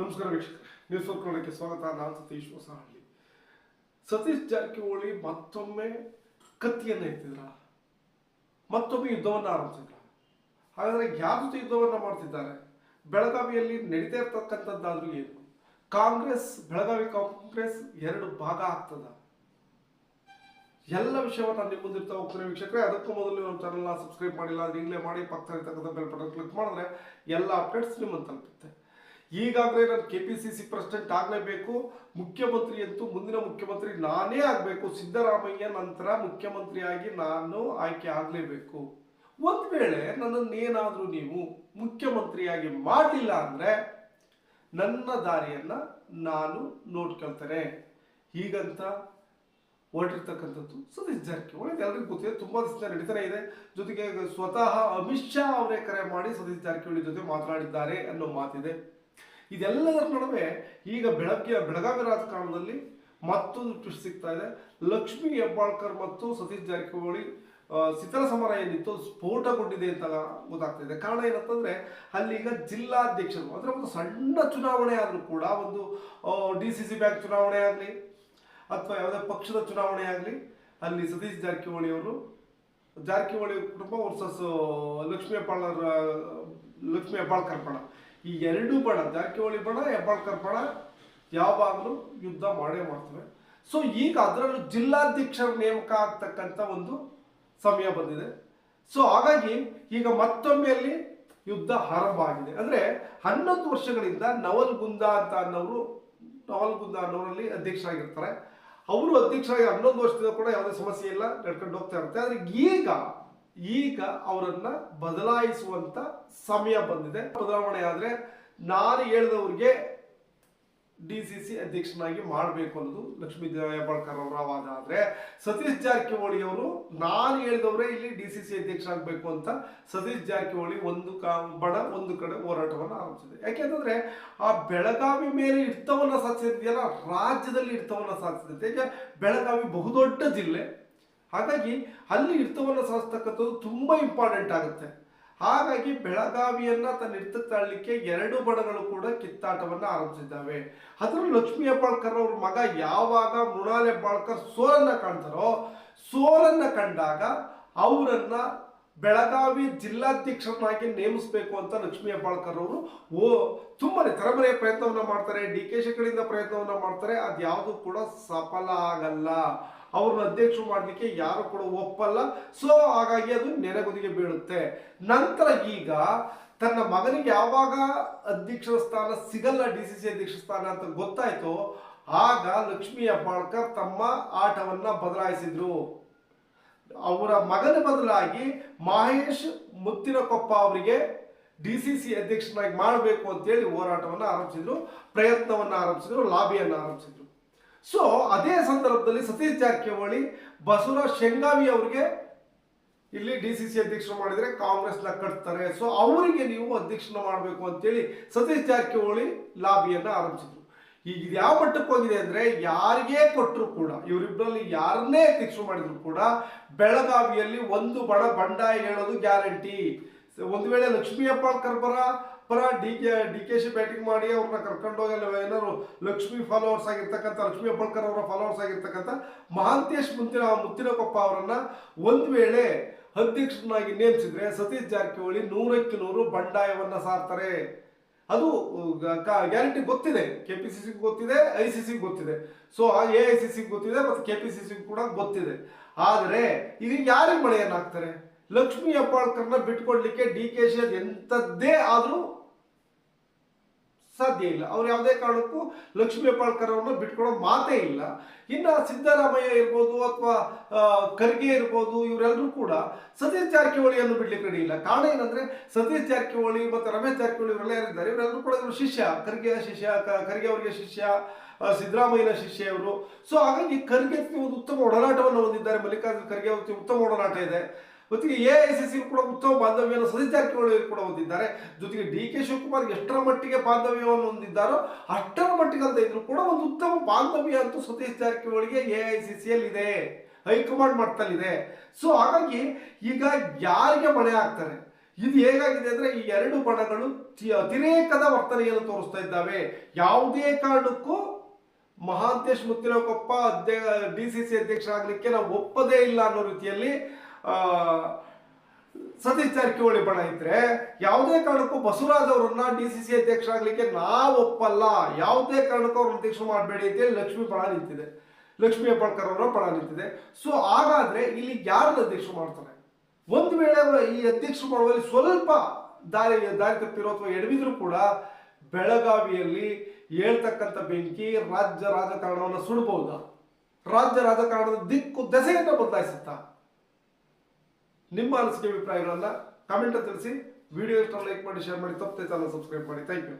ನಮಸ್ಕಾರ ವೀಕ್ಷಕರೇ ನ್ಯೂಸ್ ಕನ್ನಡಕ್ಕೆ ಸ್ವಾಗತ. ನಾನು ಸತೀಶ್ ಹೊಸಹಳ್ಳಿ ಸತೀಶ್ ಜಾರಕಿಹೊಳಿ ಮತ್ತೊಮ್ಮೆ ಕತ್ತಿಯನ್ನು ಎತ್ತಿದ್ರ? ಮತ್ತೊಮ್ಮೆ ಯುದ್ಧವನ್ನು ಆರಂಭಿಸಿದ್ರ? ಹಾಗಾದ್ರೆ ಯಾರ ಜೊತೆ ಯುದ್ಧವನ್ನು ಮಾಡ್ತಿದ್ದಾರೆ? ಬೆಳಗಾವಿಯಲ್ಲಿ ನಡೀತಾ ಇರ್ತಕ್ಕಂಥದ್ದಾದ್ರೂ ಏನು? ಕಾಂಗ್ರೆಸ್, ಬೆಳಗಾವಿ ಕಾಂಗ್ರೆಸ್ ಎರಡು ಭಾಗ ಆಗ್ತದ? ಎಲ್ಲ ವಿಷಯವನ್ನು ನಿಮ್ಮ ಮುಂದಿರ್ತಾ ಹೋಗ್ತಾರೆ ವೀಕ್ಷಕರೇ. ಅದಕ್ಕೂ ಮೊದಲು ನಮ್ಮ ಚಾನಲ್ನ ಸಬ್ಸ್ಕ್ರೈಬ್ ಮಾಡಿಲ್ಲ ಅಂದರೆ ಈಗಲೇ ಮಾಡಿ, ಪಕ್ಕದಲ್ಲಿ ಬೆಲ್ ಬಟನ್ ಕ್ಲಿಕ್ ಮಾಡಿದ್ರೆ ಎಲ್ಲ ಅಪ್ಡೇಟ್ಸ್ ನಿಮ್ಮನ್ನು ತಲುಪುತ್ತೆ. ಈಗಾಗಲೇ ನಾನು K P C C president ಆಗಲೇಬೇಕು. ಮುಖ್ಯಮಂತ್ರಿ ಅಂತೂ ಮುಂದಿನ ಮುಖ್ಯಮಂತ್ರಿ ನಾನೇ ಆಗಬೇಕು. ಸಿದ್ದರಾಮಯ್ಯ ನಂತರ ಮುಖ್ಯಮಂತ್ರಿಯಾಗಿ ನಾನು ಆಯ್ಕೆ ಆಗಲೇಬೇಕು. ಒಂದು ವೇಳೆ ನನ್ನನ್ನೇನಾದರೂ ನೀವು ಮುಖ್ಯಮಂತ್ರಿಯಾಗಿ ಮಾಡಲಿಲ್ಲ ಅಂದರೆ ನನ್ನ ದಾರಿಯನ್ನು ನಾನು ನೋಡ್ಕೊಳ್ತೇನೆ. ಹೀಗಂತ ಹೊರಟಿರ್ತಕ್ಕಂಥದ್ದು ಸತೀಶ್ ಜಾರಕಿಹೊಳಿ. ಎಲ್ಲರಿಗೂ ಗೊತ್ತಿದೆ, ತುಂಬ ದಿವಸ ನಡೀತಾನೆ ಇದೆ. ಜೊತೆಗೆ ಸ್ವತಃ ಅಮಿತ್ ಶಾ ಅವರೇ ಕರೆ ಮಾಡಿ ಸತೀಶ್ ಜಾರಕಿಹೊಳಿ ಜೊತೆ ಮಾತನಾಡಿದ್ದಾರೆ ಅನ್ನೋ ಮಾತಿದೆ. ಇದೆಲ್ಲದರ ನಡುವೆ ಈಗ ಬೆಳಗ್ಗೆ ಬೆಳಗಾವಿ ರಾಜಕಾರಣದಲ್ಲಿ ಮತ್ತೊಂದು ಟ್ವಿಸ್ಟ್ ಸಿಗ್ತಾ ಇದೆ. ಲಕ್ಷ್ಮಿ ಹೆಬ್ಬಾಳ್ಕರ್ ಮತ್ತು ಸತೀಶ್ ಜಾರಕಿಹೊಳಿ ಸಿತರ ಸಮರ ಏನಿತ್ತು ಸ್ಫೋಟಗೊಂಡಿದೆ ಅಂತ ಗೊತ್ತಾಗ್ತಿದೆ ಕಾರಣ ಏನಂತಂದ್ರೆ ಅಲ್ಲಿ ಈಗ ಜಿಲ್ಲಾಧ್ಯಕ್ಷರು, ಅಂದ್ರೆ ಒಂದು ಸಣ್ಣ ಚುನಾವಣೆ ಆದರೂ ಕೂಡ, ಒಂದು ಡಿ ಸಿ ಸಿ ಬ್ಯಾಂಕ್ ಚುನಾವಣೆ ಆಗಲಿ, ಅಥವಾ ಯಾವುದೇ ಪಕ್ಷದ ಚುನಾವಣೆ ಆಗಲಿ, ಅಲ್ಲಿ ಸತೀಶ್ ಜಾರಕಿಹೊಳಿ ಅವರು ಜಾರಕಿಹೊಳಿ ಕುಟುಂಬ ವರ್ಸಸ್ ಲಕ್ಷ್ಮೀ ಹೆಬ್ಬಾಳರ ಲಕ್ಷ್ಮೀ ಹೆಬ್ಬಾಳ್ಕರ್ ಬಣ ಈ ಎರಡೂ ಬಣ ಜಾರಕಿಹೊಳಿ ಬಣ, ಹೆಬ್ಬಾಳ್ಕರ್ ಬಣ, ಯಾವಾಗಲೂ ಯುದ್ಧ ಮಾಡೇ ಮಾಡ್ತವೆ. ಸೊ ಈಗ ಅದರಲ್ಲೂ ಜಿಲ್ಲಾಧ್ಯಕ್ಷರ ನೇಮಕ ಆಗ್ತಕ್ಕಂಥ ಒಂದು ಸಮಯ ಬಂದಿದೆ. ಸೊ ಹಾಗಾಗಿ ಈಗ ಮತ್ತೊಮ್ಮೆ ಅಲ್ಲಿ ಯುದ್ಧ ಆರಂಭ ಆಗಿದೆ. ಅಂದ್ರೆ ಹನ್ನೊಂದು ವರ್ಷಗಳಿಂದ ನವಲ್ ಗುಂದ ಅಂತ ಅನ್ನೋರು, ನವಲ್ಗುಂದ ಅನ್ನೋರಲ್ಲಿ ಅಧ್ಯಕ್ಷರಾಗಿರ್ತಾರೆ. ಅವರು ಅಧ್ಯಕ್ಷರಾಗಿ ಹನ್ನೊಂದು ವರ್ಷದಿಂದ ಕೂಡ ಯಾವುದೇ ಸಮಸ್ಯೆ ಇಲ್ಲ, ನಡ್ಕೊಂಡು ಹೋಗ್ತಾ ಇರುತ್ತೆ. ಆದ್ರೆ ಈಗ ಈಗ ಅವರನ್ನ ಬದಲಾಯಿಸುವಂತ ಸಮಯ ಬಂದಿದೆ. ಬದಲಾವಣೆ ಆದ್ರೆ ನಾನು ಹೇಳಿದವ್ರಿಗೆ ಡಿ ಸಿ ಸಿ ಅಧ್ಯಕ್ಷನಾಗಿ ಮಾಡಬೇಕು ಅನ್ನೋದು ಲಕ್ಷ್ಮೀ ಜಯಬಾಳ್ಕರ್ ಅವರ ವಾದ ಆದ್ರೆ ಸತೀಶ್ ಜಾರಕಿಹೊಳಿ ಅವರು ನಾನು ಹೇಳಿದವರೇ ಇಲ್ಲಿ ಡಿ ಸಿ ಸಿ ಅಧ್ಯಕ್ಷ ಆಗಬೇಕು ಅಂತ ಸತೀಶ್ ಜಾರಕಿಹೊಳಿ ಒಂದು ಬಣ ಒಂದು ಕಡೆ ಹೋರಾಟವನ್ನು ಆರಂಭಿಸಿದೆ. ಯಾಕೆಂತಂದ್ರೆ ಆ ಬೆಳಗಾವಿ ಮೇಲೆ ಇರ್ತವನ್ನ ಸಾಧಿಸಿದೆಯಲ್ಲ, ರಾಜ್ಯದಲ್ಲಿ ಸಾಧಿಸಿದೆ ಈಗ ಬೆಳಗಾವಿ ಬಹುದೊಡ್ಡ ಜಿಲ್ಲೆ ಹಾಗಾಗಿ ಅಲ್ಲಿ ಹಿಡಿತವನ್ನು ಸಾಧಿಸ್ತಕ್ಕಂಥದ್ದು ತುಂಬ ಇಂಪಾರ್ಟೆಂಟ್ ಆಗುತ್ತೆ. ಹಾಗಾಗಿ ಬೆಳಗಾವಿಯನ್ನ ತನ್ನ ಇರ್ತ ತಾಳಲಿಕ್ಕೆ ಎರಡು ಬಡಗಳು ಕೂಡ ಕಿತ್ತಾಟವನ್ನ ಆರಂಭಿಸಿದ್ದಾವೆ. ಅದರಲ್ಲೂ ಲಕ್ಷ್ಮೀ ಹೆಬ್ಬಾಳ್ಕರ್ ಅವ್ರ ಮಗ ಯಾವಾಗ ಮೃಣಾಲ್ ಹೆಬ್ಬಾಳ್ಕರ್ ಸೋಲನ್ನ ಕಾಣ್ತಾರೋ, ಸೋಲನ್ನ ಕಂಡಾಗ ಅವರನ್ನ ಬೆಳಗಾವಿ ಜಿಲ್ಲಾಧ್ಯಕ್ಷರನ್ನಾಗಿ ನೇಮಿಸಬೇಕು ಅಂತ ಲಕ್ಷ್ಮೀ ಹೆಬ್ಬಾಳ್ಕರ್ ಅವರು ಓ ತುಂಬಾ ತರಮನೆ ಪ್ರಯತ್ನವನ್ನ ಮಾಡ್ತಾರೆ, ಡಿ ಕೆ ಶಿ ಕಡೆಯಿಂದ ಪ್ರಯತ್ನವನ್ನ ಮಾಡ್ತಾರೆ, ಅದ್ಯಾವುದು ಕೂಡ ಸಫಲ ಆಗಲ್ಲ. ಅವ್ರನ್ನ ಅಧ್ಯಕ್ಷರು ಮಾಡಲಿಕ್ಕೆ ಯಾರು ಕೂಡ ಒಪ್ಪಲ್ಲ. ಸೊ ಹಾಗಾಗಿ ಅದು ನೆನೆಗುದಿಗೆ ಬೀಳುತ್ತೆ. ನಂತರ ಈಗ ತನ್ನ ಮಗನಿಗೆ ಯಾವಾಗ ಅಧ್ಯಕ್ಷರ ಸ್ಥಾನ ಸಿಗಲ್ಲ, ಡಿ ಸಿ ಸಿ ಅಧ್ಯಕ್ಷ ಸ್ಥಾನ ಅಂತ ಗೊತ್ತಾಯ್ತು, ಆಗ ಲಕ್ಷ್ಮೀ ಹೆಬ್ಬಾಳ್ಕರ್ ತಮ್ಮ ಆಟವನ್ನ ಬದಲಾಯಿಸಿದ್ರು. ಅವರ ಮಗನ ಬದಲಾಗಿ ಮಹೇಶ್ ಮುತ್ತಿನಕೊಪ್ಪ ಅವರಿಗೆ ಡಿ ಸಿ ಸಿ ಅಧ್ಯಕ್ಷನಾಗಿ ಮಾಡಬೇಕು ಅಂತೇಳಿ ಹೋರಾಟವನ್ನು ಆರಂಭಿಸಿದ್ರು, ಪ್ರಯತ್ನವನ್ನು ಆರಂಭಿಸಿದ್ರು, ಲಾಬಿಯನ್ನು ಆರಂಭಿಸಿದ್ರು. ಸೊ ಅದೇ ಸಂದರ್ಭದಲ್ಲಿ ಸತೀಶ್ ಜಾರಕಿಹೊಳಿ, ಬಸವರಾಜ್ ಶೆಂಗಾವಿ ಅವರಿಗೆ ಇಲ್ಲಿ ಡಿ ಸಿ ಸಿ ಅಧ್ಯಕ್ಷರು ಮಾಡಿದ್ರೆ ಕಾಂಗ್ರೆಸ್ನ ಕಟ್ತಾರೆ. ಸೊ ಅವರಿಗೆ ನೀವು ಅಧ್ಯಕ್ಷನ ಮಾಡಬೇಕು ಅಂತೇಳಿ ಸತೀಶ್ ಜಾರಕಿಹೊಳಿ ಲಾಬಿಯನ್ನ ಆರಂಭಿಸಿದ್ರು. ಈಗ ಇದು ಯಾವ ಮಟ್ಟಕ್ಕೆ ಹೋಗಿದೆ ಅಂದ್ರೆ ಯಾರಿಗೇ ಕೊಟ್ಟರು ಕೂಡ ಇವರಿಬ್ಬರಲ್ಲಿ ಯಾರನ್ನೇ ಅಧ್ಯಕ್ಷರು ಮಾಡಿದ್ರು ಕೂಡ ಬೆಳಗಾವಿಯಲ್ಲಿ ಒಂದು ಬಡ ಬಂಡಾಯ ಹೇಳೋದು ಗ್ಯಾರಂಟಿ. ಒಂದು ವೇಳೆ ಲಕ್ಷ್ಮೀ ಅಪ್ಪ ಪರ ಪರ ಡಿ ಕೆ ಡಿ ಕೆ ಶಿ ಬ್ಯಾಟಿಂಗ್ ಮಾಡಿ ಅವ್ರನ್ನ ಕರ್ಕೊಂಡು ಹೋಗಲ್ಲ ಏನಾದ್ರು ಲಕ್ಷ್ಮಿ ಫಾಲೋವರ್ಸ್ ಆಗಿರ್ತಕ್ಕಂಥ, ಲಕ್ಷ್ಮಿ ಅಬ್ಬಳ್ಕರ್ ಅವರ ಫಾಲೋವರ್ಸ್ ಆಗಿರ್ತಕ್ಕಂಥ ಮಹಾಂತೇಶ್ ಮುಂತಿನ, ಮುತ್ತಿನಕೊಪ್ಪ ಅವರನ್ನ ಒಂದು ವೇಳೆ ಅಧ್ಯಕ್ಷರನ್ನಾಗಿ ನೇಮಿಸಿದ್ರೆ ಸತೀಶ್ ಜಾರಕಿಹೊಳಿ ನೂರಕ್ಕೆ ನೂರು ಬಂಡಾಯವನ್ನ ಸಾರ್ತಾರೆ. ಅದು ಗ್ಯಾರಂಟಿ ಗೊತ್ತಿದೆ. ಕೆ ಪಿ ಸಿ ಸಿ ಗೊತ್ತಿದೆ ಐ ಸಿ ಸಿ ಗೊತ್ತಿದೆ. So A I C C ಗೊತ್ತಿದೆ ಮತ್ತು ಕೆ ಪಿ ಸಿ ಸಿ ಕೂಡ ಗೊತ್ತಿದೆ. ಆದರೆ, ಈಗ ಯಾರಿಗೆ ಮಳೆಯನ್ನು ಹಾಕ್ತಾರೆ ಲಕ್ಷ್ಮೀ ಹೆಬ್ಬಾಳ್ಕರ್ನ ಬಿಟ್ಕೊಡ್ಲಿಕ್ಕೆ ಡಿ ಕೆ ಶಿ ಎಂಥದ್ದೇ ಆದರೂ ಸಾಧ್ಯ ಇಲ್ಲ. ಅವ್ರು ಯಾವುದೇ ಕಾರಣಕ್ಕೂ ಲಕ್ಷ್ಮೀ ಹೆಬ್ಬಾಳ್ಕರ್ ಬಿಟ್ಕೊಡೋ ಮಾತೇ ಇಲ್ಲ. ಇನ್ನು ಸಿದ್ದರಾಮಯ್ಯ ಇರ್ಬೋದು ಅಥವಾ ಖರ್ಗೆ ಇರ್ಬೋದು ಇವರೆಲ್ಲರೂ ಕೂಡ ಸತೀಶ್ ಜಾರಕಿಹೊಳಿಯನ್ನು ಬಿಡ್ಲಿಕ್ಕೆ ಇಲ್ಲ. ಕಾರಣ ಏನಂದ್ರೆ ಸತೀಶ್ ಜಾರಕಿಹೊಳಿ ಮತ್ತು ರಮೇಶ್ ಜಾರಕಿಹೊಳಿ ಇವರೆಲ್ಲ ಯಾರಿದ್ದಾರೆ, ಇವರೆಲ್ಲರೂ ಕೂಡ ಇವರು ಶಿಷ್ಯ. ಖರ್ಗೆ ಶಿಷ್ಯ ಖರ್ಗೆ ಅವರಿಗೆ ಶಿಷ್ಯ ಸಿದ್ದರಾಮಯ್ಯನ ಶಿಷ್ಯ ಇವರು. ಸೊ ಹಾಗಾಗಿ ಖರ್ಗೆ ಒಂದು ಉತ್ತಮ ಒಡನಾಟವನ್ನು ಹೊಂದಿದ್ದಾರೆ. ಮಲ್ಲಿಕಾರ್ಜುನ ಖರ್ಗೆ ಅವರಿಗೆ ಉತ್ತಮ ಒಡನಾಟ ಇದೆ. ಜೊತೆಗೆ ಎ ಐ ಸಿ ಸಿ ಕೂಡ ಉತ್ತಮ ಬಾಂಧವ್ಯವನ್ನು ಜಾರಕಿಹೊಳಿ ಕೂಡ ಹೊಂದಿದ್ದಾರೆ. ಜೊತೆಗೆ ಡಿ ಕೆ ಶಿವಕುಮಾರ್ ಎಷ್ಟರ ಮಟ್ಟಿಗೆ ಬಾಂಧವ್ಯವನ್ನು ಹೊಂದಿದ್ದಾರೋ ಅಷ್ಟರ ಮಟ್ಟಿಗೆ ಅಂತ ಇದ್ರು ಕೂಡ ಒಂದು ಉತ್ತಮ ಬಾಂಧವ್ಯ ಅಂತೂ ಸತೀಶ್ ಜಾರಕಿಹೊಳಿಗೆ ಎ ಐ ಸಿ ಸಿಯಲ್ಲಿ ಇದೆ ಹೈಕಮಾಂಡ್ ಮಟ್ಟದಲ್ಲಿದೆ. ಸೊ ಹಾಗಾಗಿ ಈಗ ಯಾರಿಗೆ ಮಣೆ ಹಾಕ್ತಾರೆ ಇದು ಹೇಗಾಗಿದೆ ಅಂದ್ರೆ ಈ ಎರಡು ಬಣಗಳು ಅತಿರೇಕದ ವರ್ತನೆಯನ್ನು ತೋರಿಸ್ತಾ ಇದ್ದಾವೆ. ಯಾವುದೇ ಕಾರಣಕ್ಕೂ ಮಹಾಂತೇಶ್ ಮುತ್ತಿನಕೊಪ್ಪ ಅಧ್ಯ ಡಿ ಸಿ ಸಿ ಅಧ್ಯಕ್ಷರಾಗಲಿಕ್ಕೆ ನಾವು ಒಪ್ಪದೇ ಇಲ್ಲ ಅನ್ನೋ ರೀತಿಯಲ್ಲಿ ಸತೀಶ್ ಜಾರಕಿಹೊಳಿ ಬಣ ಇದ್ರೆ ಯಾವುದೇ ಕಾರಣಕ್ಕೂ ಬಸವರಾಜ್ ಅವರನ್ನ ಡಿ ಸಿ ಸಿ ಅಧ್ಯಕ್ಷರಾಗಲಿಕ್ಕೆ ನಾವು ಒಪ್ಪಲ್ಲ. ಯಾವುದೇ ಕಾರಣಕ್ಕೂ ಅವ್ರನ್ನ ಅಧ್ಯಕ್ಷ ಮಾಡಬೇಡಿ ಅಂತೇಳಿ ಲಕ್ಷ್ಮೀ ಬಣ ನಿಂತಿದೆ. ಲಕ್ಷ್ಮೀ ಹೆಬ್ಬಾಳ್ಕರ್ ಅವರ ಬಣ ನಿಂತಿದೆ. ಸೊ ಹಾಗಾದ್ರೆ ಇಲ್ಲಿ ಯಾರನ್ನ ಅಧ್ಯಕ್ಷ ಮಾಡ್ತಾರೆ? ಒಂದು ವೇಳೆ ಈ ಅಧ್ಯಕ್ಷರು ಮಾಡುವಲ್ಲಿ ಸ್ವಲ್ಪ ದಾರಿ ದಾರಿ ತಪ್ಪಿರೋ ಅಥವಾ ಎಡವಿದ್ರು ಕೂಡ ಬೆಳಗಾವಿಯಲ್ಲಿ ಹೇಳ್ತಕ್ಕಂಥ ಬೆಂಕಿ ರಾಜ್ಯ ರಾಜಕಾರಣವನ್ನು ಸುಡಬಹುದಾ ರಾಜ್ಯ ರಾಜಕಾರಣದ ದಿಕ್ಕು ದೆಸೆಯನ್ನು ಬದಲಾಯಿಸುತ್ತಾ? ನಿಮ್ಮ ಅನಿಸಿಕೆ ಅಭಿಪ್ರಾಯಗಳನ್ನ ಕಾಮೆಂಟ್ ತಿಳಿಸಿ. ವಿಡಿಯೋ ಇಷ್ಟ ಲೈಕ್ ಮಾಡಿ ಶೇರ್ ಮಾಡಿ ತಪ್ಪದೆ ಚಾನಲ್ ಸಬ್ಸ್ಕ್ರೈಬ್ ಮಾಡಿ. Thank you